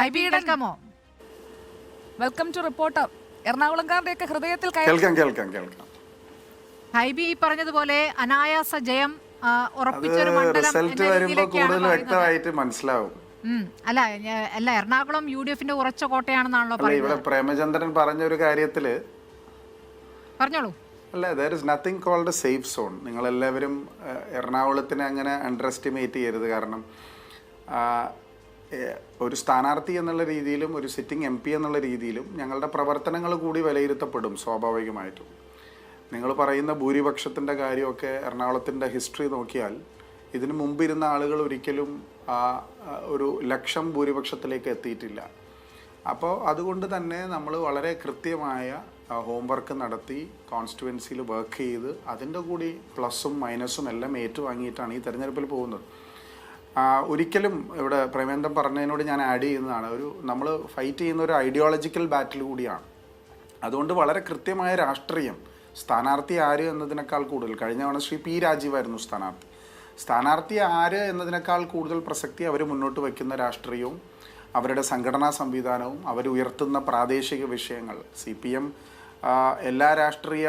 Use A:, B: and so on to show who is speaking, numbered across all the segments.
A: ഹൈബി കേൾക്കാമോ
B: welcome to reporter എറണാകുളംകാരുടെയൊക്കെ ഹൃദയത്തിൽ
C: കേൾക്കാം കേൾക്കാം കേൾക്കാം.
A: ഹൈബി ഈ പറഞ്ഞതുപോലെ അനായാസ ജയം ഉറപ്പിച്ചൊരു മണ്ഡലം എന്ന
C: വരുമ്പോ കൂടുതൽ വ്യക്തമായിട്ട് മനസ്സിലാവും.
A: അല്ല അല്ല എറണാകുളം യു ഡി എഫിന്റെ ഉറച്ച കോട്ടയാണെന്നാണല്ലോ
C: ഇവിടെ
A: പറയുന്നത്.
C: പ്രേമചന്ദ്രൻ പറഞ്ഞ ഒരു കാര്യത്തിൽ
A: പറഞ്ഞോളൂ.
C: അല്ല there is nothing called safe zone നിങ്ങളെല്ലാവരും എറണാകുളത്തിനെ അങ്ങനെ അണ്ടർ എസ്റ്റിമേറ്റ് ചെയ്യരുത്. കാരണം ഒരു സ്ഥാനാർത്ഥി എന്നുള്ള രീതിയിലും ഒരു സിറ്റിംഗ് എം പി എന്നുള്ള രീതിയിലും ഞങ്ങളുടെ പ്രവർത്തനങ്ങൾ കൂടി വിലയിരുത്തപ്പെടും സ്വാഭാവികമായിട്ടും. നിങ്ങൾ പറയുന്ന ഭൂരിപക്ഷത്തിന്റെ കാര്യമൊക്കെ എറണാകുളത്തിന്റെ ഹിസ്റ്ററി നോക്കിയാൽ ഇതിനു മുമ്പിരുന്ന ആളുകൾ ഒരിക്കലും ആ ഒരു ലക്ഷം ഭൂരിപക്ഷത്തിലേക്ക് എത്തിയിട്ടില്ല. അപ്പോൾ അതുകൊണ്ട് തന്നെ നമ്മൾ വളരെ കൃത്യമായ ഹോംവർക്ക് നടത്തി കോൺസ്റ്റുവൻസിയിൽ വർക്ക് ചെയ്ത് അതിന്റെ കൂടി പ്ലസും മൈനസും എല്ലാം ഏറ്റുവാങ്ങിയിട്ടാണ് ഈ തെരഞ്ഞെടുപ്പിൽ പോകുന്നത്. ഒരിക്കലും ഇവിടെ പ്രേമേന്ദ്രൻ പറഞ്ഞതിനോട് ഞാൻ ആഡ് ചെയ്യുന്നതാണ്. ഒരു നമ്മൾ ഫൈറ്റ് ചെയ്യുന്ന ഒരു ഐഡിയോളജിക്കൽ ബാറ്റിൽ കൂടിയാണ്. അതുകൊണ്ട് വളരെ കൃത്യമായ രാഷ്ട്രീയം. സ്ഥാനാർത്ഥി ആര് എന്നതിനേക്കാൾ കൂടുതൽ? കഴിഞ്ഞ തവണ ശ്രീ പി രാജീവായിരുന്നു സ്ഥാനാർത്ഥി. സ്ഥാനാർത്ഥി ആര് എന്നതിനേക്കാൾ കൂടുതൽ പ്രസക്തി അവർ മുന്നോട്ട് വയ്ക്കുന്ന രാഷ്ട്രീയവും അവരുടെ സംഘടനാ സംവിധാനവും അവരുയർത്തുന്ന പ്രാദേശിക വിഷയങ്ങൾ. സി പി എം എല്ലാ രാഷ്ട്രീയ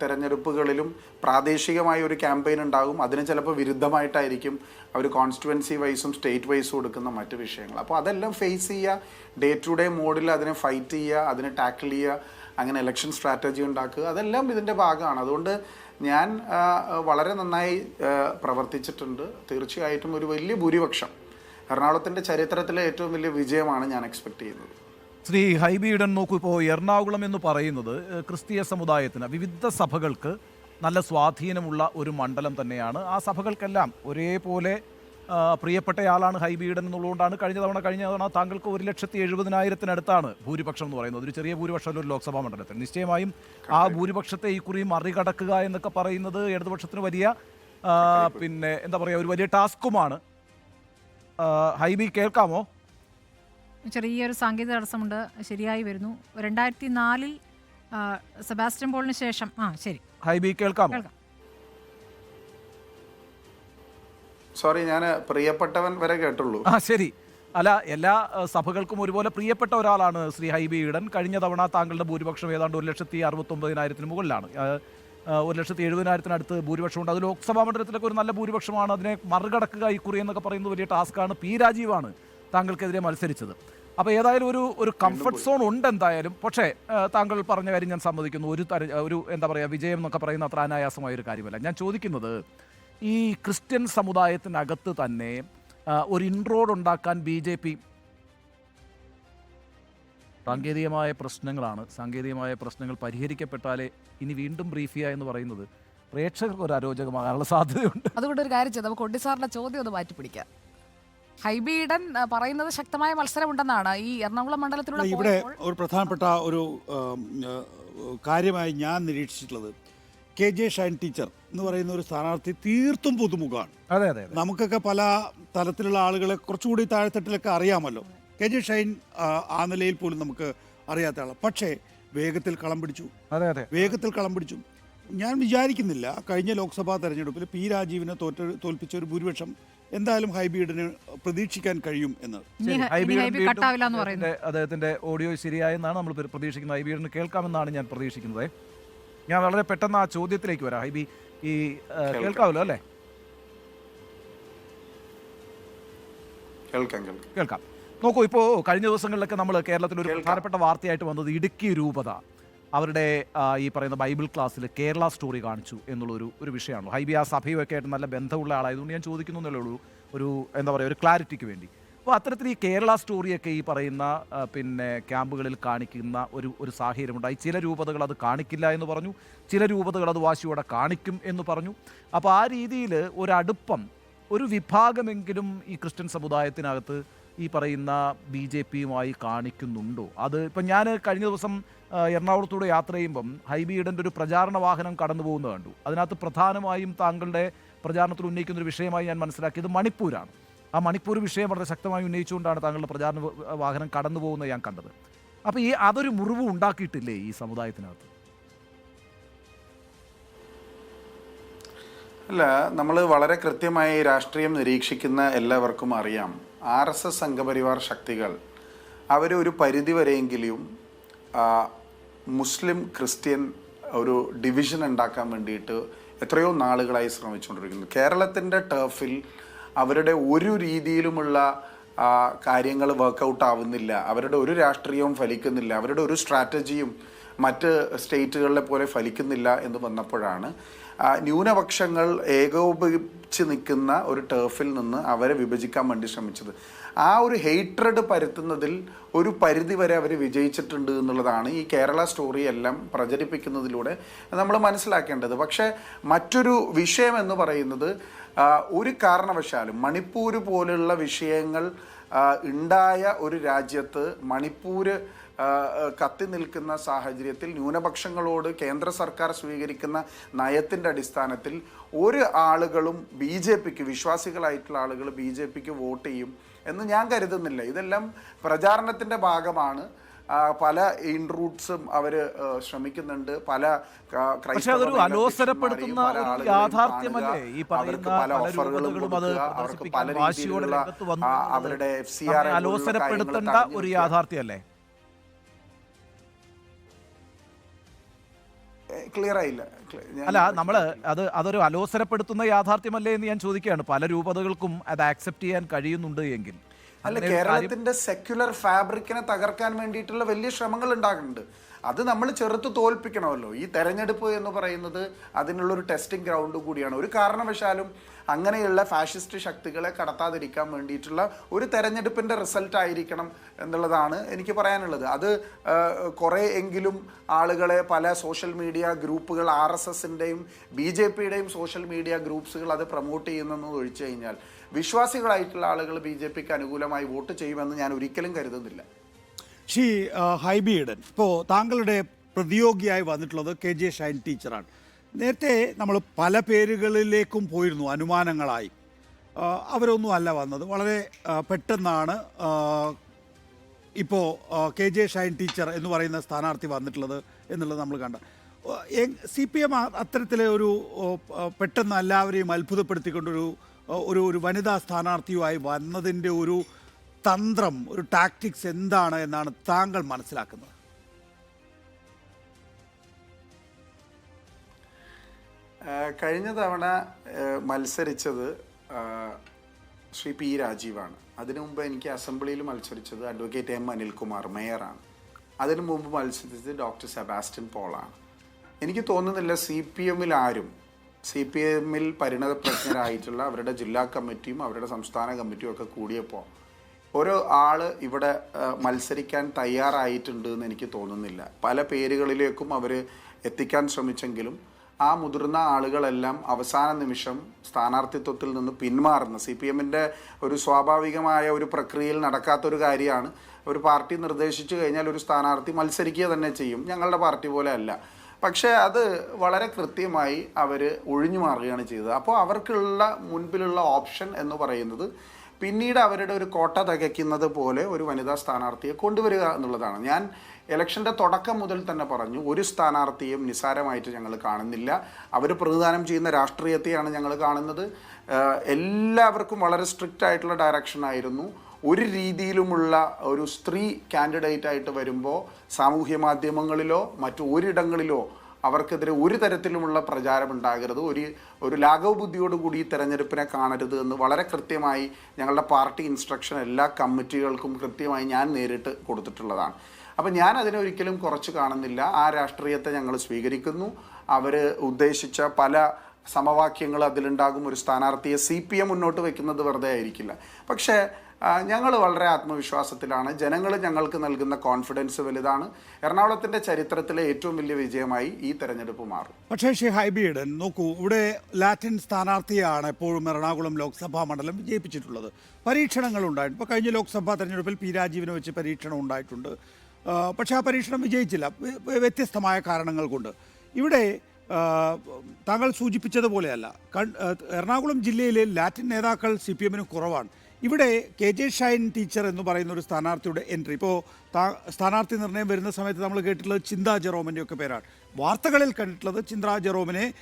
C: തെരഞ്ഞെടുപ്പുകളിലും പ്രാദേശികമായ ഒരു ക്യാമ്പയിൻ ഉണ്ടാകും. അതിന് ചിലപ്പോൾ വിരുദ്ധമായിട്ടായിരിക്കും അവർ കോൺസ്റ്റുവൻസി വൈസും സ്റ്റേറ്റ് വൈസും എടുക്കുന്ന മറ്റ് വിഷയങ്ങൾ. അപ്പോൾ അതെല്ലാം ഫേസ് ചെയ്യുക ഡേ ടു ഡേ മോഡിൽ അതിനെ ഫൈറ്റ് ചെയ്യുക അതിനെ ടാക്കിൾ ചെയ്യുക അങ്ങനെ ഇലക്ഷൻ സ്ട്രാറ്റജി ഉണ്ടാക്കുക അതെല്ലാം ഇതിന്റെ ഭാഗമാണ്. അതുകൊണ്ട് ഞാൻ വളരെ നന്നായി പ്രവർത്തിച്ചിട്ടുണ്ട്. തീർച്ചയായിട്ടും ഒരു വലിയ ഭൂരിപക്ഷം. എറണാകുളത്തിന്റെ ചരിത്രത്തിലെ ഏറ്റവും വലിയ വിജയമാണ് ഞാൻ എക്സ്പെക്ട് ചെയ്യുന്നത്.
D: ശ്രീ ഹൈബി നോക്കൂ ഇപ്പോൾ എറണാകുളം എന്ന് പറയുന്നത് ക്രിസ്തീയ സമുദായത്തിന് വിവിധ സഭകൾക്ക് നല്ല സ്വാധീനമുള്ള ഒരു മണ്ഡലം തന്നെയാണ്. ആ സഭകൾക്കെല്ലാം ഒരേപോലെ പ്രിയപ്പെട്ടയാളാണ് ഹൈബി ഈഡൻ എന്നുള്ളതുകൊണ്ടാണ് കഴിഞ്ഞ തവണ കഴിഞ്ഞ തവണ താങ്കൾക്ക് ഒരു ലക്ഷത്തി എഴുപതിനായിരത്തിനടുത്താണ് ഭൂരിപക്ഷം എന്ന് പറയുന്നത്. ഒരു ചെറിയ ഭൂരിപക്ഷം ഒരു ലോക്സഭാ മണ്ഡലത്തിൽ നിശ്ചയമായും ആ ഭൂരിപക്ഷത്തെ ഈ കുറി മറികടക്കുക എന്നൊക്കെ പറയുന്നത് ഇടതുപക്ഷത്തിന് വലിയ പിന്നെ എന്താ പറയുക ഒരു വലിയ ടാസ്കുമാണ്. ഹൈബി കേൾക്കാമോ?
A: ചെറിയൊരു സാങ്കേതിക തടസ്സമുണ്ട്. ശരിയായി വരുന്നു. രണ്ടായിരത്തി നാലിൽ സെബാസ്റ്റ്യൻ പോളിന് ശേഷം ആ ശരി.
D: ഹൈബി കേൾക്കാം
A: കേൾക്കാം.
C: സോറി ഞാൻ പ്രിയപ്പെട്ടവൻ വരെ കേട്ടുള്ളൂ.
D: ആ ശരി. അല്ല എല്ലാ സഭകൾക്കും ഒരുപോലെ പ്രിയപ്പെട്ട ഒരാളാണ് ശ്രീ ഹൈബി ഈഡൻ കഴിഞ്ഞ തവണ താങ്കളുടെ ഭൂരിപക്ഷം ഏതാണ്ട് ഒരു ലക്ഷത്തി അറുപത്തൊമ്പതിനായിരത്തിന് മുകളിലാണ്. ഒരു ലക്ഷത്തി എഴുപതിനായിരത്തിനടുത്ത് ഭൂരിപക്ഷമുണ്ട് അത് ലോക്സഭാ മണ്ഡലത്തിലൊക്കെ ഒരു നല്ല ഭൂരിപക്ഷമാണ്. അതിനെ മറികടക്കുക ഈ കുറി എന്നൊക്കെ പറയുന്നത് വലിയ ടാസ്ക്കാണ്. പി രാജീവാണ്. താങ്കൾക്കെതിരെ മത്സരിച്ചത്. അപ്പോൾ ഏതായാലും ഒരു ഒരു കംഫർട്ട് സോൺ ഉണ്ട് എന്തായാലും. പക്ഷേ താങ്കൾ പറഞ്ഞ കാര്യം ഞാൻ സമ്മതിക്കുന്നു. ഒരു തര ഒരു എന്താ പറയുക വിജയം എന്നൊക്കെ പറയുന്ന അത്ര അനായാസമായ ഒരു കാര്യമല്ല. ഞാൻ ചോദിക്കുന്നത് ഈ ക്രിസ്ത്യൻ സമുദായത്തിനകത്ത് തന്നെ ഒരു ഇൻറോഡ് ഉണ്ടാക്കാൻ ബി ജെ പി സാങ്കേതികമായ പ്രശ്നങ്ങളാണ്. സാങ്കേതികമായ പ്രശ്നങ്ങൾ പരിഹരിക്കപ്പെട്ടാലേ ഇനി വീണ്ടും ബ്രീഫ് ചെയ്യുക എന്ന് പറയുന്നത് പ്രേക്ഷകർക്ക് ഒരു അരോചകമാകാനുള്ള സാധ്യതയുണ്ട്.
B: അതുകൊണ്ട് ഒരു കാര്യം ചെയ്ത്. നമുക്ക് ഒഡി സാറിന്റെ ചോദ്യം ഒന്ന് മാറ്റി പിടിക്കാം ഹൈബി ഈഡൻ പറയുന്നത് ശക്തമായ മത്സരമുണ്ടെന്നാണ് ഈ എറണാകുളം മണ്ഡലത്തിലുള്ള
E: ഇവിടെ ഒരു പ്രധാനപ്പെട്ട ഒരു കാര്യമായി ഞാൻ നിരീക്ഷിച്ചിട്ടുള്ളത് കെ ജെ ഷൈൻ ടീച്ചർ എന്ന് പറയുന്ന ഒരു സ്ഥാനാർത്ഥി തീർത്തും പുതുമുഖമാണ്
D: അതെ അതെ.
E: നമുക്കൊക്കെ പല തലത്തിലുള്ള ആളുകളെ കുറച്ചുകൂടി താഴെത്തട്ടിലൊക്കെ അറിയാമല്ലോ. കെ ജെ ഷൈൻ ആ, ആ നിലയിൽ പോലും നമുക്ക് അറിയാത്ത ആളാണ്. പക്ഷേ വേഗത്തിൽ കളം പിടിച്ചു.
D: അതെ അതെ.
E: വേഗത്തിൽ കളം പിടിച്ചു. ഞാൻ വിചാരിക്കുന്നില്ല കഴിഞ്ഞ ലോക്സഭാ തെരഞ്ഞെടുപ്പിൽ പി രാജീവിനെ തോറ്റ തോൽപ്പിച്ച ഒരു ഭൂരിപക്ഷം എന്തായാലും ഹൈബീഡിന് പ്രതീക്ഷിക്കാൻ കഴിയും എന്ന്.
D: അദ്ദേഹത്തിന്റെ- ഓഡിയോ ശരിയായെന്നാണ് നമ്മൾ പ്ര- പ്രതീക്ഷിക്കുന്നത്. ഹൈബീഡിന് കേൾക്കാമെന്നാണ് ഞാൻ പ്രതീക്ഷിക്കുന്നത്. ഞാൻ വളരെ പെട്ടെന്ന് ആ ചോദ്യത്തിലേക്ക് വരാം. ഹൈബി ഈ കേൾക്കാവല്ലോ കേൾക്കാമല്ലോ അല്ലേ?
C: കേൾക്കാം കേൾക്കാം.
D: കേൾക്കാം. നോക്കൂ ഇപ്പോൾ കഴിഞ്ഞ ദിവസങ്ങളിലൊക്കെ നമ്മൾ കേരളത്തിൽ ഒരു പ്രധാനപ്പെട്ട വാർത്തയായിട്ട് വന്നത് ഇടുക്കി രൂപത. അവരുടെ ഈ പറയുന്ന ബൈബിൾ ക്ലാസ്സിൽ കേരള സ്റ്റോറി കാണിച്ചു എന്നുള്ളൊരു ഒരു വിഷയമാണല്ലോ. ഹൈബി ആ സഭയുമൊക്കെ ആയിട്ട് നല്ല ബന്ധമുള്ള ആളായതുകൊണ്ട് ഞാൻ ചോദിക്കുന്നു എന്നല്ലേ ഉള്ളൂ. ഒരു എന്താ പറയുക ഒരു ക്ലാരിറ്റിക്ക് വേണ്ടി. അപ്പോൾ അത്തരത്തിൽ ഈ കേരള സ്റ്റോറിയൊക്കെ ഈ പറയുന്ന പിന്നെ ക്യാമ്പുകളിൽ കാണിക്കുന്ന ഒരു ഒരു സാഹചര്യമുണ്ടായി. ചില രൂപതകൾ അത് കാണിക്കില്ല എന്ന് പറഞ്ഞു. ചില രൂപതകൾ അത് വാശിയോടെ കാണിക്കും എന്ന് പറഞ്ഞു. അപ്പോൾ ആ രീതിയിൽ ഒരടുപ്പം ഒരു വിഭാഗമെങ്കിലും ഈ ക്രിസ്ത്യൻ സമുദായത്തിനകത്ത് ഈ പറയുന്ന ബി ജെ പിയുമായി കാണിക്കുന്നുണ്ടോ? അത് ഇപ്പം ഞാൻ കഴിഞ്ഞ ദിവസം എറണാകുളത്തൂടെ യാത്ര ചെയ്യുമ്പം ഹൈബി ഒരു പ്രചാരണ വാഹനം കടന്നു പോകുന്നത് കണ്ടു. അതിനകത്ത് പ്രധാനമായും താങ്കളുടെ പ്രചാരണത്തിൽ ഉന്നയിക്കുന്ന ഒരു വിഷയമായി ഞാൻ മനസ്സിലാക്കിയത് മണിപ്പൂരാണ്. ആ മണിപ്പൂർ വിഷയം വളരെ ശക്തമായി ഉന്നയിച്ചുകൊണ്ടാണ് താങ്കളുടെ പ്രചാരണ വാഹനം കടന്നു പോകുന്നത് ഞാൻ കണ്ടത്. അപ്പോൾ ഈ അതൊരു മുറിവ് ഉണ്ടാക്കിയിട്ടില്ലേ ഈ സമുദായത്തിനകത്ത്?
C: അല്ല നമ്മൾ വളരെ കൃത്യമായി രാഷ്ട്രീയം നിരീക്ഷിക്കുന്ന എല്ലാവർക്കും അറിയാം. ആർ എസ് എസ് സംഘപരിവാർ ശക്തികൾ അവർ ഒരു പരിധിവരെയെങ്കിലും മുസ്ലിം ക്രിസ്ത്യൻ ഒരു ഡിവിഷൻ ഉണ്ടാക്കാൻ വേണ്ടിയിട്ട് എത്രയോ നാളുകളായി ശ്രമിച്ചുകൊണ്ടിരിക്കുന്നു. കേരളത്തിന്റെ ടേഫിൽ അവരുടെ ഒരു രീതിയിലുമുള്ള കാര്യങ്ങൾ വർക്കൗട്ട് ആവുന്നില്ല. അവരുടെ ഒരു രാഷ്ട്രീയവും ഫലിക്കുന്നില്ല. അവരുടെ ഒരു സ്ട്രാറ്റജിയും മറ്റ് സ്റ്റേറ്റുകളിലെ പോലെ ഫലിക്കുന്നില്ല എന്ന് വന്നപ്പോഴാണ് ന്യൂനപക്ഷങ്ങൾ ഏകോപിച്ച് നിൽക്കുന്ന ഒരു ടേഫിൽ നിന്ന് അവരെ വിഭജിക്കാൻ വേണ്ടി ശ്രമിച്ചത്. ആ ഒരു ഹെയ്ട്രഡ് പരത്തുന്നതിൽ ഒരു പരിധി വരെ അവർ വിജയിച്ചിട്ടുണ്ട് എന്നുള്ളതാണ് ഈ കേരള സ്റ്റോറി എല്ലാം പ്രചരിപ്പിക്കുന്നതിലൂടെ നമ്മൾ മനസ്സിലാക്കേണ്ടത്. പക്ഷേ മറ്റൊരു വിഷയം എന്ന് പറയുന്നത് ഒരു കാരണവശാലും മണിപ്പൂർ പോലുള്ള വിഷയങ്ങൾ ഉണ്ടായ ഒരു രാജ്യത്ത് മണിപ്പൂര് കത്തി നിൽക്കുന്ന സാഹചര്യത്തിൽ ന്യൂനപക്ഷങ്ങളോട് കേന്ദ്ര സർക്കാർ സ്വീകരിക്കുന്ന നയത്തിന്റെ അടിസ്ഥാനത്തിൽ ഒരു ആളുകളും ബി ജെ പിക്ക് വിശ്വാസികളായിട്ടുള്ള ആളുകൾ ബി ജെ പിക്ക് വോട്ട് ചെയ്യും. എന്ന് ഞാൻ കരുതുന്നില്ല. ഇതെല്ലാം പ്രചാരണത്തിന്റെ ഭാഗമാണ്. പല ഇൻറൂട്ട്സും അവർ ശ്രമിക്കുന്നുണ്ട്. പല
D: അലോസരപ്പെടുത്തുന്ന യാഥാർത്ഥ്യമല്ലേ? ഈ
C: അവർക്ക് പല ഓഫറുകളും അവർക്ക് പല രീതിയിലുള്ള അവരുടെ എഫ് സി ആർ
D: അലോസരപ്പെടുത്തേണ്ട ഒരു യാഥാർത്ഥ്യമല്ലേ?
C: ക്ലിയർ ആയില്ല
D: അല്ല നമ്മൾ അത് അതൊരു അലോസരപ്പെടുത്തുന്ന യാഥാർത്ഥ്യമല്ലേ എന്ന് ഞാൻ ചോദിക്കുകയാണ്. പല രൂപതകൾക്കും അത് ആക്സെപ്റ്റ് ചെയ്യാൻ കഴിയുന്നുണ്ട് എങ്കിൽ.
C: അല്ല കേരളത്തിന്റെ സെക്യുലർ ഫാബ്രിക്കിനെ തകർക്കാൻ വേണ്ടിയിട്ടുള്ള വലിയ ശ്രമങ്ങൾ ഉണ്ടാകുന്നുണ്ട്. അത് നമ്മൾ ചെറുത്ത് തോൽപ്പിക്കണമല്ലോ. ഈ തെരഞ്ഞെടുപ്പ് എന്ന് പറയുന്നത് അതിനുള്ളൊരു ടെസ്റ്റിംഗ് ഗ്രൗണ്ട് കൂടിയാണ്. ഒരു കാരണവശാലും അങ്ങനെയുള്ള ഫാഷിസ്റ്റ് ശക്തികളെ കടത്താതിരിക്കാൻ വേണ്ടിയിട്ടുള്ള ഒരു തെരഞ്ഞെടുപ്പിന്റെ റിസൾട്ട് ആയിരിക്കണം എന്നുള്ളതാണ് എനിക്ക് പറയാനുള്ളത്. അത് കുറേ എങ്കിലും ആളുകളെ പല സോഷ്യൽ മീഡിയ ഗ്രൂപ്പുകൾ ആർ എസ് എസിന്റെയും ബി ജെ പിയുടെയും സോഷ്യൽ മീഡിയ ഗ്രൂപ്പ്സുകൾ അത് പ്രൊമോട്ട് ചെയ്യുന്നെന്ന് ഒഴിച്ചു കഴിഞ്ഞാൽ വിശ്വാസികളായിട്ടുള്ള ആളുകൾ ബി ജെ പിക്ക് അനുകൂലമായി വോട്ട് ചെയ്യുമെന്ന് ഞാൻ ഒരിക്കലും കരുതുന്നില്ല.
E: ഷീ ഹൈബിയിടൻ ഇപ്പോൾ താങ്കളുടെ പ്രതിയോഗിയായി വന്നിട്ടുള്ളത് കെ ജെ ഷൈൻ ടീച്ചറാണ്. നേരത്തെ നമ്മൾ പല പേരുകളിലേക്കും പോയിരുന്നു അനുമാനങ്ങളായി. അവരൊന്നും അല്ല വന്നത്. വളരെ പെട്ടെന്നാണ് ഇപ്പോൾ കെ ജെ ഷൈൻ ടീച്ചർ എന്ന് പറയുന്ന സ്ഥാനാർത്ഥി വന്നിട്ടുള്ളത് എന്നുള്ളത് നമ്മൾ കണ്ട. സി പി എം അത്തരത്തിലെ ഒരു പെട്ടെന്ന് എല്ലാവരെയും അത്ഭുതപ്പെടുത്തിക്കൊണ്ടൊരു ഒരു ഒരു വനിതാ സ്ഥാനാർത്ഥിയുമായി വന്നതിന്റെ ഒരു തന്ത്രം ഒരു ടാക്ടിക്സ് എന്താണ് എന്നാണ് താങ്കൾ മനസ്സിലാക്കുന്നത്?
C: കഴിഞ്ഞ തവണ മത്സരിച്ചത് ശ്രീ പി രാജീവാണ്. അതിനു മുമ്പ് എനിക്ക് അസംബ്ലിയിൽ മത്സരിച്ചത് അഡ്വക്കേറ്റ് എം അനിൽകുമാർ മേയറാണ്. അതിനു മുമ്പ് മത്സരിച്ചത് ഡോക്ടർ സെബാസ്റ്റ്യൻ പോളാണ്. എനിക്ക് തോന്നുന്നില്ല സി പി എമ്മിൽ ആരും സി പി എമ്മിൽ പരിണതപ്രജ്ഞരായിട്ടുള്ള അവരുടെ ജില്ലാ കമ്മിറ്റിയും അവരുടെ സംസ്ഥാന കമ്മിറ്റിയും ഒക്കെ കൂടിയപ്പോൾ ഓരോ ആൾ ഇവിടെ മത്സരിക്കാൻ തയ്യാറായിട്ടുണ്ട് എന്ന് എനിക്ക് തോന്നുന്നില്ല. പല പേരുകളിലേക്കും അവർ എത്തിക്കാൻ ശ്രമിച്ചെങ്കിലും ആ മുതിർന്ന ആളുകളെല്ലാം അവസാന നിമിഷം സ്ഥാനാർത്ഥിത്വത്തിൽ നിന്ന് പിന്മാറുന്ന. സി പി എമ്മിന്റെ ഒരു സ്വാഭാവികമായ ഒരു പ്രക്രിയയിൽ നടക്കാത്തൊരു കാര്യമാണ്. ഒരു പാർട്ടി നിർദ്ദേശിച്ചു കഴിഞ്ഞാൽ ഒരു സ്ഥാനാർത്ഥി മത്സരിക്കുക തന്നെ ചെയ്യും. ഞങ്ങളുടെ പാർട്ടി പോലെ അല്ല. പക്ഷേ അത് വളരെ കൃത്യമായി അവർ ഒഴിഞ്ഞു മാറുകയാണ് ചെയ്തത്. അപ്പോൾ അവർക്കുള്ള മുൻപിലുള്ള ഓപ്ഷൻ എന്ന് പറയുന്നത് പിന്നീട് അവരുടെ ഒരു കോട്ട തികയ്ക്കുന്നത് പോലെ ഒരു വനിതാ സ്ഥാനാർത്ഥിയെ കൊണ്ടുവരിക എന്നുള്ളതാണ്. ഞാൻ ഇലക്ഷന്റെ തുടക്കം മുതൽ തന്നെ പറഞ്ഞു ഒരു സ്ഥാനാർത്ഥിയും നിസ്സാരമായിട്ട് ഞങ്ങൾ കാണുന്നില്ല. അവർ പ്രതിദാനം ചെയ്യുന്ന രാഷ്ട്രീയത്തെയാണ് ഞങ്ങൾ കാണുന്നത്. എല്ലാവർക്കും വളരെ സ്ട്രിക്റ്റ് ആയിട്ടുള്ള ഡയറക്ഷൻ ആയിരുന്നു. ഒരു രീതിയിലുമുള്ള ഒരു സ്ത്രീ കാൻഡിഡേറ്റ് ആയിട്ട് വരുമ്പോൾ സാമൂഹ്യ മാധ്യമങ്ങളിലോ മറ്റു ഒരിടങ്ങളിലോ അവർക്കെതിരെ ഒരു തരത്തിലുമുള്ള പ്രചാരം ഉണ്ടാകരുത്. ഒരു ഒരു ലാഘവ ബുദ്ധിയോടുകൂടി ഈ തെരഞ്ഞെടുപ്പിനെ കാണരുത് എന്ന് വളരെ കൃത്യമായി ഞങ്ങളുടെ പാർട്ടി ഇൻസ്ട്രക്ഷൻ എല്ലാ കമ്മിറ്റികൾക്കും കൃത്യമായി ഞാൻ നേരിട്ട് കൊടുത്തിട്ടുള്ളതാണ്. അപ്പം ഞാൻ അതിനെ ഒരിക്കലും കുറച്ച് കാണുന്നില്ല. ആ രാഷ്ട്രീയത്തെ ഞങ്ങൾ സ്വീകരിക്കുന്നു. അവർ ഉദ്ദേശിച്ച പല സമവാക്യങ്ങൾ അതിലുണ്ടാകും. ഒരു സ്ഥാനാർത്ഥിയെ സി പി എം മുന്നോട്ട് വെക്കുന്നത് വെറുതെ ആയിരിക്കില്ല. പക്ഷേ ഞങ്ങൾ വളരെ ആത്മവിശ്വാസത്തിലാണ്. ജനങ്ങൾ ഞങ്ങൾക്ക് നൽകുന്ന കോൺഫിഡൻസ് വലുതാണ്. എറണാകുളത്തിന്റെ ചരിത്രത്തിലെ ഏറ്റവും വലിയ വിജയമായി ഈ തെരഞ്ഞെടുപ്പ് മാറും.
E: പക്ഷേ ഷീ ഹൈബിയുടെ നോക്കൂ ഇവിടെ ലാറ്റിൻ സ്ഥാനാർത്ഥിയാണ് എപ്പോഴും എറണാകുളം ലോക്സഭാ മണ്ഡലം വിജയിപ്പിച്ചിട്ടുള്ളത്. പരീക്ഷണങ്ങൾ ഉണ്ടായിട്ടുണ്ട്. ഇപ്പോൾ കഴിഞ്ഞ ലോക്സഭാ തെരഞ്ഞെടുപ്പിൽ പി രാജീവിനെ വെച്ച് പരീക്ഷണം ഉണ്ടായിട്ടുണ്ട്. പക്ഷേ ആ പരീക്ഷണം വിജയിച്ചില്ല. വ്യ- വ്യ- വ്യത്യസ്തമായ കാരണങ്ങൾ കൊണ്ട്. ഇവിടെ താങ്കൾ സൂചിപ്പിച്ചതുപോലെയല്ല. എറണാകുളം ജില്ലയിലെ ലാറ്റിൻ നേതാക്കൾ സി പി എമ്മിന് കുറവാണ്. ഇവിടെ കെ ജെ ഷൈൻ ടീച്ചർ എന്ന് പറയുന്ന ഒരു സ്ഥാനാർത്ഥിയുടെ എൻട്രി. ഇപ്പോൾ സ്ഥാനാർത്ഥി നിർണയം വരുന്ന സമയത്ത് നമ്മൾ കേട്ടിട്ടുള്ളത് ചിന്താ ജെറോമിന്റെ ഒക്കെ പേരാണ്. വാർത്തകളിൽ കണ്ടിട്ടുള്ളത് ചിന്താ ജെറോമിനെ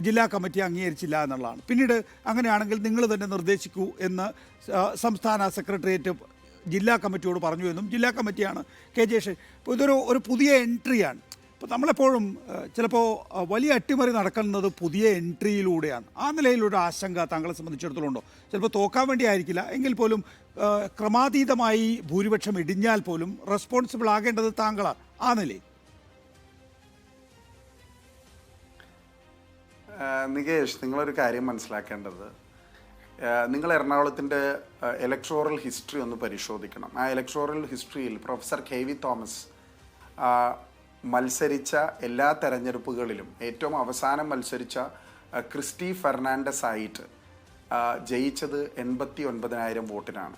E: ജില്ലാ കമ്മിറ്റി അംഗീകരിച്ചില്ല എന്നുള്ളതാണ്. പിന്നീട് അങ്ങനെയാണെങ്കിൽ നിങ്ങൾ തന്നെ നിർദ്ദേശിക്കൂ എന്ന് സംസ്ഥാന സെക്രട്ടേറിയറ്റ് ജില്ലാ കമ്മിറ്റിയോട് പറഞ്ഞു എന്നും ജില്ലാ കമ്മിറ്റിയാണ് കെ ജെ ഷെ ഇപ്പോൾ ഇതൊരു ഒരു പുതിയ എൻട്രിയാണ്. ഇപ്പോൾ നമ്മളെപ്പോഴും ചിലപ്പോൾ വലിയ അട്ടിമറി നടക്കുന്നത് പുതിയ എൻട്രിയിലൂടെയാണ്. ആ നിലയിലൊരു ആശങ്ക താങ്കളെ സംബന്ധിച്ചിടത്തോളം ഉണ്ടോ? ചിലപ്പോൾ തോക്കാൻ വേണ്ടി ആയിരിക്കില്ല. എങ്കിൽ പോലും ക്രമാതീതമായി ഭൂരിപക്ഷം ഇടിഞ്ഞാൽ പോലും റെസ്പോൺസിബിൾ ആകേണ്ടത് താങ്കളാണ്. ആ നിലയിൽ.
C: നികേഷ് നിങ്ങളൊരു കാര്യം മനസ്സിലാക്കേണ്ടത്. നിങ്ങൾ എറണാകുളത്തിന്റെ ഇലക്ട്രോറൽ ഹിസ്റ്ററി ഒന്ന് പരിശോധിക്കണം. ആ ഇലക്ട്രോറൽ ഹിസ്റ്ററിയിൽ പ്രൊഫസർ കെ വി തോമസ് മത്സരിച്ച എല്ലാ തെരഞ്ഞെടുപ്പുകളിലും ഏറ്റവും അവസാനം മത്സരിച്ച ക്രിസ്റ്റി ഫെർണാണ്ടസ് ആയിട്ട് ജയിച്ചത് എൺപത്തി ഒൻപതിനായിരം വോട്ടിനാണ്.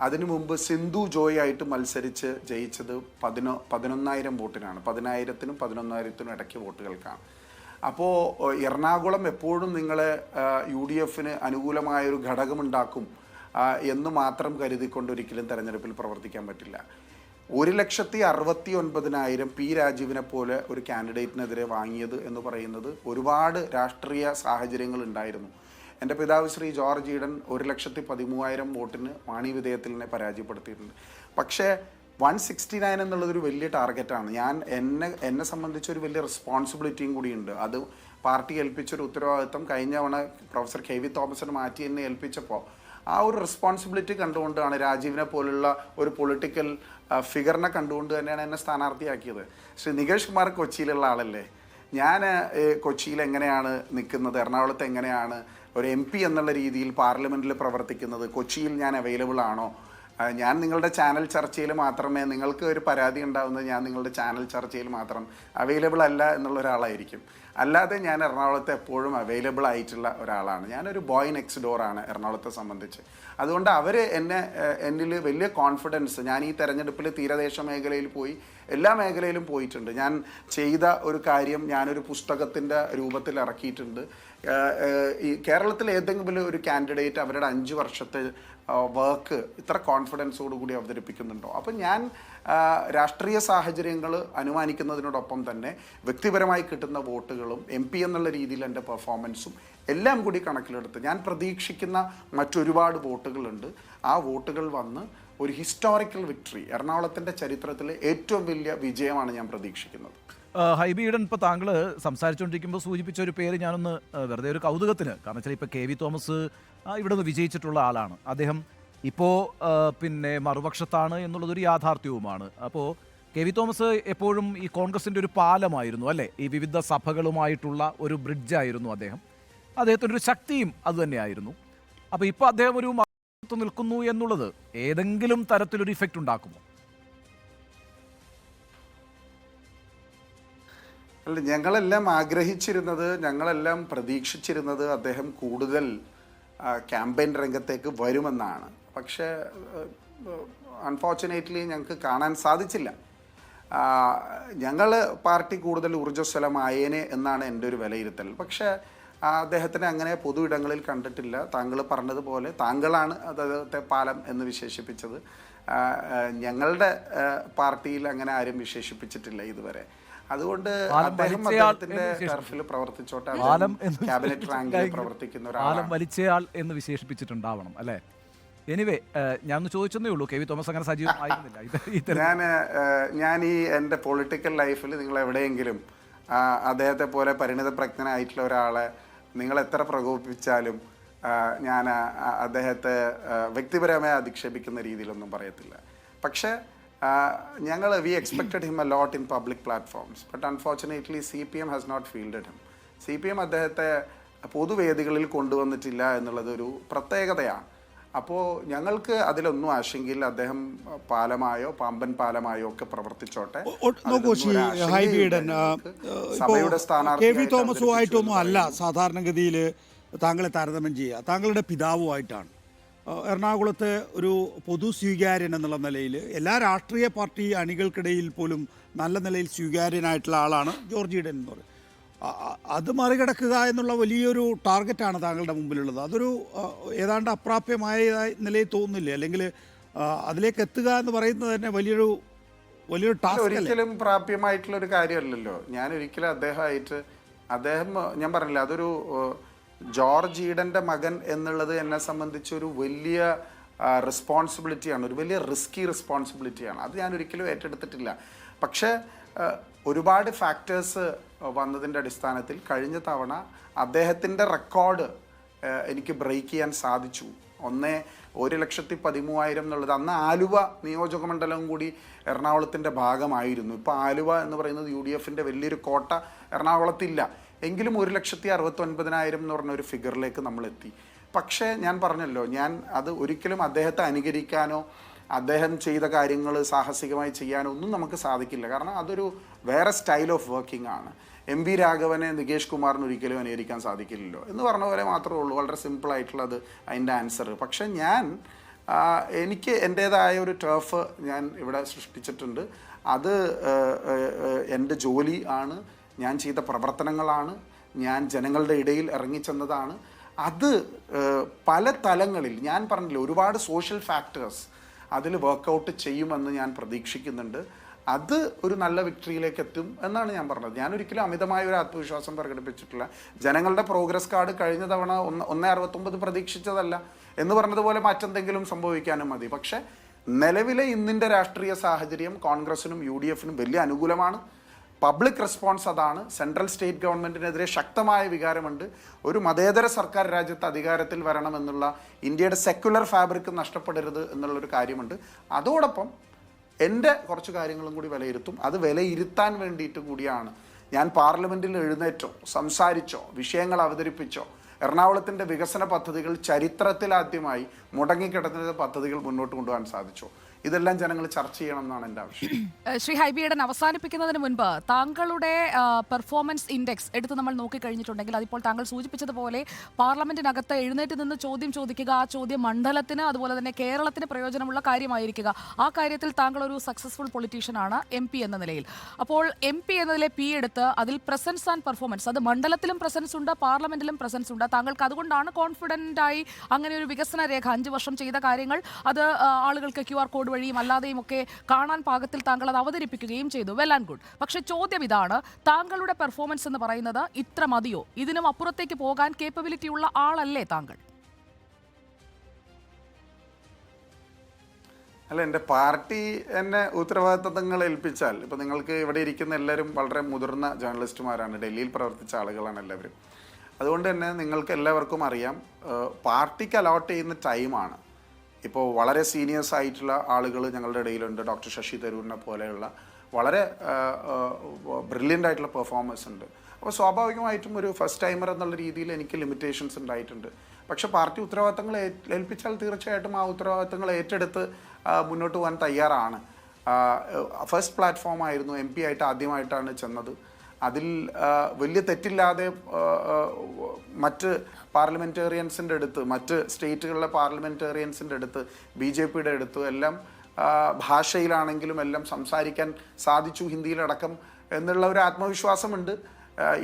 C: അതിനു മുമ്പ് സിന്ധു ജോയ് ആയിട്ട് മത്സരിച്ച് ജയിച്ചത് പതിനൊ പതിനൊന്നായിരം വോട്ടിനാണ്. പതിനായിരത്തിനും പതിനൊന്നായിരത്തിനും ഇടയ്ക്ക് വോട്ടുകൾക്കാണ്. അപ്പോൾ എറണാകുളം എപ്പോഴും നിങ്ങൾ യു ഡി എഫിന് അനുകൂലമായൊരു ഘടകമുണ്ടാക്കും എന്ന് മാത്രം കരുതിക്കൊണ്ട് ഒരിക്കലും തെരഞ്ഞെടുപ്പിൽ പ്രവർത്തിക്കാൻ പറ്റില്ല. ഒരു ലക്ഷത്തി അറുപത്തി ഒൻപതിനായിരം പി രാജീവിനെ പോലെ ഒരു കാൻഡിഡേറ്റിനെതിരെ വാങ്ങിയത് എന്ന് പറയുന്നത് ഒരുപാട് രാഷ്ട്രീയ സാഹചര്യങ്ങൾ ഉണ്ടായിരുന്നു. എന്റെ പിതാവ് ശ്രീ ജോർജ് ഈഡൻ ഒരു ലക്ഷത്തി പതിമൂവായിരം വോട്ടിന് വാണി വിധേയത്തിലിനെ പരാജയപ്പെടുത്തിയിട്ടുണ്ട്. പക്ഷേ വൺ സിക്സ്റ്റി നയൻ എന്നുള്ളതൊരു വലിയ ടാർഗറ്റാണ് ഞാൻ എന്നെ എന്നെ സംബന്ധിച്ച് ഒരു വലിയ റെസ്പോൺസിബിലിറ്റിയും കൂടിയുണ്ട്. അത് പാർട്ടി ഏൽപ്പിച്ചൊരു ഉത്തരവാദിത്വം കഴിഞ്ഞ തവണ പ്രൊഫസർ കെ വി തോമസിന് മാറ്റി എന്നെ ഏൽപ്പിച്ചപ്പോൾ ആ ഒരു റെസ്പോൺസിബിലിറ്റി കണ്ടുകൊണ്ടാണ് രാജീവിനെ പോലുള്ള ഒരു പൊളിറ്റിക്കൽ ഫിഗറിനെ കണ്ടുകൊണ്ട് തന്നെയാണ് എന്നെ സ്ഥാനാർത്ഥിയാക്കിയത്. ശ്രീ നികേഷ് കുമാർ കൊച്ചിയിലുള്ള ആളല്ലേ? ഞാൻ കൊച്ചിയിൽ എങ്ങനെയാണ് നിൽക്കുന്നത്? എറണാകുളത്ത് എങ്ങനെയാണ്? ഒരു എം എന്നുള്ള രീതിയിൽ പാർലമെന്റിൽ പ്രവർത്തിക്കുന്നത്? കൊച്ചിയിൽ ഞാൻ അവൈലബിൾ ആണോ? ഞാൻ നിങ്ങളുടെ ചാനൽ ചർച്ചയിൽ മാത്രമേ നിങ്ങൾക്ക് ഒരു പരാതി ഉണ്ടാവുന്നത് ഞാൻ നിങ്ങളുടെ ചാനൽ ചർച്ചയിൽ മാത്രം അവൈലബിൾ അല്ല എന്നുള്ള ഒരാളായിരിക്കും. അല്ലാതെ ഞാൻ എറണാകുളത്ത് എപ്പോഴും അവൈലബിൾ ആയിട്ടുള്ള ഒരാളാണ്. ഞാനൊരു ബോയ് നെക്സ്റ്റ് ഡോറാണ് എറണാകുളത്തെ സംബന്ധിച്ച്. അതുകൊണ്ട് അവർ എന്നെ എന്നിൽ വലിയ കോൺഫിഡൻസ് ഞാൻ ഈ തെരഞ്ഞെടുപ്പിൽ തീരദേശ മേഖലയിൽ പോയി എല്ലാ മേഖലയിലും പോയിട്ടുണ്ട്. ഞാൻ ചെയ്ത ഒരു കാര്യം ഞാനൊരു പുസ്തകത്തിന്റെ രൂപത്തിൽ ഇറക്കിയിട്ടുണ്ട്. ഈ കേരളത്തിൽ ഏതെങ്കിലും ഒരു കാൻഡിഡേറ്റ് അവരുടെ അഞ്ച് വർഷത്തെ വർക്ക് ഇത്ര കോൺഫിഡൻസോട് കൂടി അവതരിപ്പിക്കുന്നുണ്ടോ? അപ്പം ഞാൻ രാഷ്ട്രീയ സാഹചര്യങ്ങൾ അനുമാനിക്കുന്നതിനോടൊപ്പം തന്നെ വ്യക്തിപരമായി കിട്ടുന്ന വോട്ടുകളും എം പി എന്നുള്ള രീതിയിൽ എന്റെ പെർഫോമൻസും എല്ലാം കൂടി കണക്കിലെടുത്ത് ഞാൻ പ്രതീക്ഷിക്കുന്ന മറ്റൊരുപാട് വോട്ടുകളുണ്ട്. ആ വോട്ടുകൾ വന്ന് ഒരു ഹിസ്റ്റോറിക്കൽ വിക്ടറി എറണാകുളത്തിന്റെ ചരിത്രത്തിലെ ഏറ്റവും വലിയ വിജയമാണ് ഞാൻ പ്രതീക്ഷിക്കുന്നത്.
D: ആ, ഹൈബി ഈഡൻ ഇപ്പോൾ താങ്കൾ സംസാരിച്ചുകൊണ്ടിരിക്കുമ്പോൾ സൂചിപ്പിച്ച ഒരു പേര് ഞാനൊന്ന് വെറുതെ ഒരു കൗതുകത്തിന് കാരണം വെച്ചാൽ ഇപ്പോൾ കെ വി തോമസ് ഇവിടെ നിന്ന് വിജയിച്ചിട്ടുള്ള ആളാണ്. അദ്ദേഹം ഇപ്പോൾ പിന്നെ മറുപക്ഷത്താണ് എന്നുള്ളതൊരു യാഥാർത്ഥ്യവുമാണ്. അപ്പോൾ കെ വി തോമസ് എപ്പോഴും ഈ കോൺഗ്രസിന്റെ ഒരു പാലമായിരുന്നു അല്ലേ? ഈ വിവിധ സഭകളുമായിട്ടുള്ള ഒരു ബ്രിഡ്ജായിരുന്നു അദ്ദേഹം. അദ്ദേഹത്തിന്റെ ഒരു ശക്തിയും അതുതന്നെയായിരുന്നു അപ്പോൾ ഇപ്പോൾ അദ്ദേഹം ഒരു നിൽക്കുന്നു എന്നുള്ളത് ഏതെങ്കിലും തരത്തിലൊരു ഇഫക്റ്റ് ഉണ്ടാക്കുമോ?
C: അല്ല ഞങ്ങളെല്ലാം ആഗ്രഹിച്ചിരുന്നത് ഞങ്ങളെല്ലാം പ്രതീക്ഷിച്ചിരുന്നത് അദ്ദേഹം കൂടുതൽ ക്യാമ്പയിൻ രംഗത്തേക്ക് വരുമെന്നാണ്. പക്ഷേ അൺഫോർച്ചുനേറ്റ്ലി ഞങ്ങൾക്ക് കാണാൻ സാധിച്ചില്ല. ഞങ്ങൾ പാർട്ടി കൂടുതൽ ഊർജസ്വലമായേനെ എന്നാണ് എന്റെ ഒരു വിലയിരുത്തൽ. പക്ഷേ അദ്ദേഹത്തിനെ അങ്ങനെ പൊതു ഇടങ്ങളിൽ കണ്ടിട്ടില്ല. താങ്കൾ പറഞ്ഞതുപോലെ താങ്കളാണ് അദ്ദേഹത്തെ പാലം എന്ന് വിശേഷിപ്പിച്ചത്. ഞങ്ങളുടെ പാർട്ടിയിൽ അങ്ങനെ ആരും വിശേഷിപ്പിച്ചിട്ടില്ല ഇതുവരെ. അതുകൊണ്ട് അദ്ദേഹം അദ്ദേഹത്തിന്റെ ടർഫിൽ പ്രവർത്തിച്ചോട്ടെ അദ്ദേഹം ക്യാബിനറ്റ് റാങ്കിൽ പ്രവർത്തിക്കുന്ന
D: പാലം
C: ഒരാളാണ്
D: വലിച്ചയാൾ എന്ന് വിശേഷിപ്പിച്ചിട്ടുണ്ടാവണം അല്ലേ? എനിവേ ഞാൻ ഒന്ന് ചോദിച്ചതേ ഉള്ളൂ. കെ വി തോമസ് അങ്ങനെ സജീവമായിരുന്നില്ല ഇത് ഈ
C: ഞാൻ ഏഹ്, ഞാൻ ഈ എന്റെ പൊളിറ്റിക്കൽ ലൈഫിൽ നിങ്ങൾ എവിടെയെങ്കിലും ആ, അദ്ദേഹത്തെ പോലെ പരിണിതപ്രജ്ഞനായിട്ടുള്ള ഒരാളെ നിങ്ങൾ എത്ര പ്രകോപിപ്പിച്ചാലും ആ, ഞാൻ ആ, ആ, അദ്ദേഹത്തെ ആ, വ്യക്തിപരമായി അധിക്ഷേപിക്കുന്ന രീതിയിലൊന്നും പറയത്തില്ല. പക്ഷേ ഞങ്ങൾ we expected him a lot in public platforms but unfortunately C P M has not fielded him C P M അദ്ദേഹത്തെ പൊതുവേദികളിൽ കൊണ്ടുവന്നിട്ടില്ല എന്നുള്ളത് ഒരു പ്രത്യേകതയാണ്. അപ്പോൾ ഞങ്ങൾക്ക് അതിലൊന്നും ആശങ്കയില്ല. അദ്ദേഹം പാലമായോ പാമ്പൻ പാലമായോ ഒക്കെ പ്രവർത്തിച്ചോട്ടെ. സഭയുടെ
E: കെ വി തോമസുമായിട്ടൊന്നും അല്ല. സാധാരണഗതിയിൽ താങ്കളെ താരതമ്യം ചെയ്യുക. താങ്കളുടെ പിതാവുമായിട്ടാണ്. എറണാകുളത്തെ ഒരു പൊതു സ്വീകാര്യൻ എന്നുള്ള നിലയിൽ എല്ലാ രാഷ്ട്രീയ പാർട്ടി അണികൾക്കിടയിൽ പോലും നല്ല നിലയിൽ സ്വീകാര്യനായിട്ടുള്ള ആളാണ് ജോർജ് ഈഡൻ എന്ന് പറയുന്നത് അത് മറികടക്കുക എന്നുള്ള വലിയൊരു ടാർഗറ്റാണ് താങ്കളുടെ മുമ്പിലുള്ളത്. അതൊരു ഏതാണ്ട് അപ്രാപ്യമായ നിലയിൽ തോന്നുന്നില്ല. അല്ലെങ്കിൽ അതിലേക്ക് എത്തുക എന്ന് പറയുന്നത് തന്നെ വലിയൊരു വലിയൊരു ടാസ്ക്
C: ഒരിക്കലും പ്രാപ്യമായിട്ടുള്ള ഒരു കാര്യമല്ലല്ലോ. ഞാൻ ഒരിക്കലും അദ്ദേഹമായിട്ട് അദ്ദേഹം ഞാൻ പറഞ്ഞില്ല അതൊരു ജോർജ് ഈഡന്റെ മകൻ എന്നുള്ളത് എന്നെ സംബന്ധിച്ച് ഒരു വലിയ റെസ്പോൺസിബിലിറ്റിയാണ് ഒരു വലിയ റിസ്കി റെസ്പോൺസിബിലിറ്റിയാണ് അത് ഞാൻ ഒരിക്കലും ഏറ്റെടുത്തിട്ടില്ല. പക്ഷേ ഒരുപാട് ഫാക്ടേഴ്സ് വന്നതിന്റെ അടിസ്ഥാനത്തിൽ കഴിഞ്ഞ തവണ അദ്ദേഹത്തിന്റെ റെക്കോർഡ് എനിക്ക് ബ്രേക്ക് ചെയ്യാൻ സാധിച്ചു. ഒന്നേ ഒരു ലക്ഷത്തി പതിമൂവായിരം എന്നുള്ളത് അന്ന് ആലുവ നിയോജക മണ്ഡലം കൂടി എറണാകുളത്തിന്റെ ഭാഗമായിരുന്നു. ഇപ്പോൾ ആലുവ എന്ന് പറയുന്നത് യു ഡി എഫിന്റെ വലിയൊരു കോട്ട എറണാകുളത്തില്ല. എങ്കിലും ഒരു ലക്ഷത്തി അറുപത്തൊൻപതിനായിരം എന്ന് പറഞ്ഞ ഒരു ഫിഗറിലേക്ക് നമ്മൾ എത്തി. പക്ഷേ ഞാൻ പറഞ്ഞല്ലോ ഞാൻ അത് ഒരിക്കലും അദ്ദേഹത്തെ അനുകരിക്കാനോ അദ്ദേഹം ചെയ്ത കാര്യങ്ങൾ സാഹസികമായി ചെയ്യാനോ ഒന്നും നമുക്ക് സാധിക്കില്ല. കാരണം അതൊരു വേറെ സ്റ്റൈൽ ഓഫ് വർക്കിംഗ് ആണ്. എം വി രാഘവനെ നികേഷ് കുമാറിന് ഒരിക്കലും അനുകരിക്കാൻ സാധിക്കില്ലല്ലോ എന്ന് പറഞ്ഞ പോലെ മാത്രമേ ഉള്ളൂ. വളരെ സിമ്പിളായിട്ടുള്ളത് അതിന്റെ ആൻസർ പക്ഷേ ഞാൻ എനിക്ക് എന്റേതായ ഒരു ടേഫ് ഞാൻ ഇവിടെ സൃഷ്ടിച്ചിട്ടുണ്ട്. അത് എന്റെ ജോലി ആണ്. ഞാൻ ചെയ്ത പ്രവർത്തനങ്ങളാണ് ഞാൻ ജനങ്ങളുടെ ഇടയിൽ ഇറങ്ങിച്ചെന്നതാണ്. അത് പല തലങ്ങളിൽ ഞാൻ പറഞ്ഞില്ല ഒരുപാട് സോഷ്യൽ ഫാക്ടേഴ്സ് അതിൽ വർക്കൗട്ട് ചെയ്യുമെന്ന് ഞാൻ പ്രതീക്ഷിക്കുന്നുണ്ട്. അത് ഒരു നല്ല വിക്ടറിയിലേക്ക് എത്തും എന്നാണ് ഞാൻ പറഞ്ഞത്. ഞാൻ ഒരിക്കലും അമിതമായ ഒരു ആത്മവിശ്വാസം പ്രകടിപ്പിച്ചിട്ടില്ല. ജനങ്ങളുടെ പ്രോഗ്രസ് കാർഡ് കഴിഞ്ഞ തവണ ഒന്ന് ഒന്നേ അറുപത്തൊമ്പത് പ്രതീക്ഷിച്ചതല്ല എന്ന് പറഞ്ഞതുപോലെ മറ്റെന്തെങ്കിലും സംഭവിക്കാനും മതി. പക്ഷേ നിലവിലെ ഇന്നിന്റെ രാഷ്ട്രീയ സാഹചര്യം കോൺഗ്രസിനും യു ഡി എഫിനും വലിയ അനുകൂലമാണ്. പബ്ലിക് റെസ്പോൺസ് അതാണ്. സെൻട്രൽ സ്റ്റേറ്റ് ഗവൺമെന്റിനെതിരെ ശക്തമായ വികാരമുണ്ട്. ഒരു മതേതര സർക്കാർ രാജ്യത്ത് അധികാരത്തിൽ വരണമെന്നുള്ള ഇന്ത്യയുടെ സെക്യുലർ ഫാബ്രിക് നഷ്ടപ്പെടരുത് എന്നുള്ളൊരു കാര്യമുണ്ട്. അതോടൊപ്പം എന്റെ കുറച്ച് കാര്യങ്ങളും കൂടി വിലയിരുത്തും. അത് വിലയിരുത്താൻ വേണ്ടിയിട്ട് കൂടിയാണ്. ഞാൻ പാർലമെന്റിൽ എഴുന്നേറ്റോ സംസാരിച്ചോ വിഷയങ്ങൾ അവതരിപ്പിച്ചോ എറണാകുളത്തിന്റെ വികസന പദ്ധതികൾ ചരിത്രത്തിലാദ്യമായി മുടങ്ങിക്കിടക്കുന്ന പദ്ധതികൾ മുന്നോട്ട് കൊണ്ടുപോകാൻ സാധിച്ചോ? ഇതെല്ലാം ജനങ്ങൾ ചർച്ച ചെയ്യണം എന്നാണ് എന്റെ ആവശ്യം.
B: ശ്രീ ഹൈബിയുടെ അവസാനിപ്പിക്കുന്നതിന് മുൻപ് താങ്കളുടെ പെർഫോമൻസ് ഇൻഡെക്സ് എടുത്ത് നമ്മൾ നോക്കിക്കഴിഞ്ഞിട്ടുണ്ടെങ്കിൽ അതിപ്പോൾ താങ്കൾ സൂചിപ്പിച്ചതുപോലെ പാർലമെന്റിനകത്ത് എഴുന്നേറ്റ് നിന്ന് ചോദ്യം ചോദിക്കുക ആ ചോദ്യം മണ്ഡലത്തിന് അതുപോലെ തന്നെ കേരളത്തിന് പ്രയോജനമുള്ള കാര്യമായിരിക്കുക. ആ കാര്യത്തിൽ താങ്കൾ ഒരു സക്സസ്ഫുൾ പൊളിറ്റീഷ്യനാണ് എം പി എന്ന നിലയിൽ. അപ്പോൾ എം പി എന്നതിലെ പി എടുത്ത് അതിൽ പ്രസൻസ് ആൻഡ് പെർഫോമൻസ് അത് മണ്ഡലത്തിലും പ്രസൻസ് ഉണ്ട് പാർലമെന്റിലും പ്രസൻസ് ഉണ്ട്. താങ്കൾക്ക് അതുകൊണ്ടാണ് കോൺഫിഡന്റ് ആയി അങ്ങനെ ഒരു വികസന രേഖ അഞ്ച് വർഷം ചെയ്ത കാര്യങ്ങൾ. അത് ആളുകൾക്ക് ക്യു ആർ കോഡ് വഴിയും അല്ലാതെയും ഒക്കെ കാണാൻ പാകത്തിൽ താങ്കൾ അത് അവതരിപ്പിക്കുകയും ചെയ്തു. വെൽ ആൻഡ് ഗുഡ് പക്ഷെ ചോദ്യം ഇതാണ് താങ്കളുടെ പെർഫോമൻസ് എന്ന് പറയുന്നത് ഇത്ര മതിയോ? ഇതിനും അപ്പുറത്തേക്ക് പോകാൻ കേപ്പബിലിറ്റി ഉള്ള ആളല്ലേ താങ്കൾ?
C: അല്ല എന്റെ പാർട്ടി എന്നെ ഉത്തരവാദിത്തങ്ങൾ ഏൽപ്പിച്ചാൽ ഇപ്പോൾ നിങ്ങൾക്ക് ഇവിടെ ഇരിക്കുന്ന എല്ലാവരും വളരെ മുതിർന്ന ജേർണലിസ്റ്റുമാരാണ് ഡൽഹിയിൽ പ്രവർത്തിച്ച ആളുകളാണ് എല്ലാവരും. അതുകൊണ്ട് തന്നെ നിങ്ങൾക്ക് എല്ലാവർക്കും അറിയാം പാർട്ടിക്ക് അലോട്ട് ചെയ്യുന്ന ടൈമാണ് ഇപ്പോൾ വളരെ സീനിയേഴ്സ് ആയിട്ടുള്ള ആളുകൾ ഞങ്ങളുടെ ഇടയിലുണ്ട്. ഡോക്ടർ ശശി തരൂരിനെ പോലെയുള്ള വളരെ ബ്രില്യന്റ് ആയിട്ടുള്ള പെർഫോമൻസ് ഉണ്ട്. അപ്പോൾ സ്വാഭാവികമായിട്ടും ഒരു ഫസ്റ്റ് ടൈമർ എന്നുള്ള രീതിയിൽ എനിക്ക് ലിമിറ്റേഷൻസ് ഉണ്ടായിട്ടുണ്ട്. പക്ഷെ പാർട്ടി ഉത്തരവാദിത്തങ്ങൾ ഏൽപ്പിച്ചാൽ തീർച്ചയായിട്ടും ആ ഉത്തരവാദിത്തങ്ങൾ ഏറ്റെടുത്ത് മുന്നോട്ട് പോകാൻ തയ്യാറാണ്. ഫസ്റ്റ് പ്ലാറ്റ്ഫോം ആയിരുന്നു എം പി ആയിട്ട് ആദ്യമായിട്ടാണ് ചെന്നത്. അതിൽ വലിയ തെറ്റില്ലാതെ മറ്റ് പാർലമെന്റേറിയൻസിന്റെ അടുത്ത് മറ്റ് സ്റ്റേറ്റുകളിലെ പാർലമെന്റേറിയൻസിന്റെ അടുത്ത് ബി ജെ പിയുടെ അടുത്ത് എല്ലാം ഭാഷയിലാണെങ്കിലും എല്ലാം സംസാരിക്കാൻ സാധിച്ചു ഹിന്ദിയിലടക്കം എന്നുള്ള ഒരു ആത്മവിശ്വാസമുണ്ട്.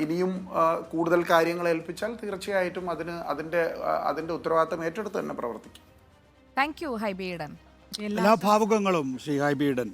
C: ഇനിയും കൂടുതൽ കാര്യങ്ങൾ ഏൽപ്പിച്ചാൽ തീർച്ചയായിട്ടും അതിന് അതിന്റെ അതിന്റെ ഉത്തരവാദിത്തം ഏറ്റെടുത്ത് തന്നെ പ്രവർത്തിക്കും.
B: താങ്ക് യു ഹൈബിയുടെ
E: എല്ലാ ഭാവുകങ്ങളും ശ്രീ ഹൈബീഡൻ